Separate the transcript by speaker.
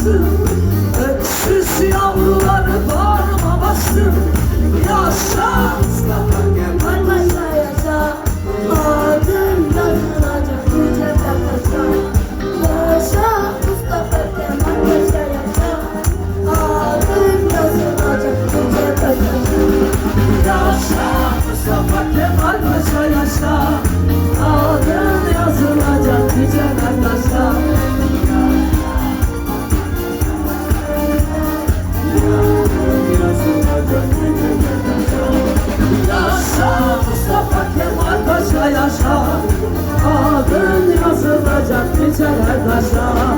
Speaker 1: babası Öksüz yavruları bağırmaması Yaşa Mustafa Kemal Paşa yaşa Adın yazılacak Yaşa Mustafa Kemal Paşa yaşa Adın yazılacak Yaşa Mustafa Kemal Paşa yaşa Ah gönlüm asılacak biçer taşa.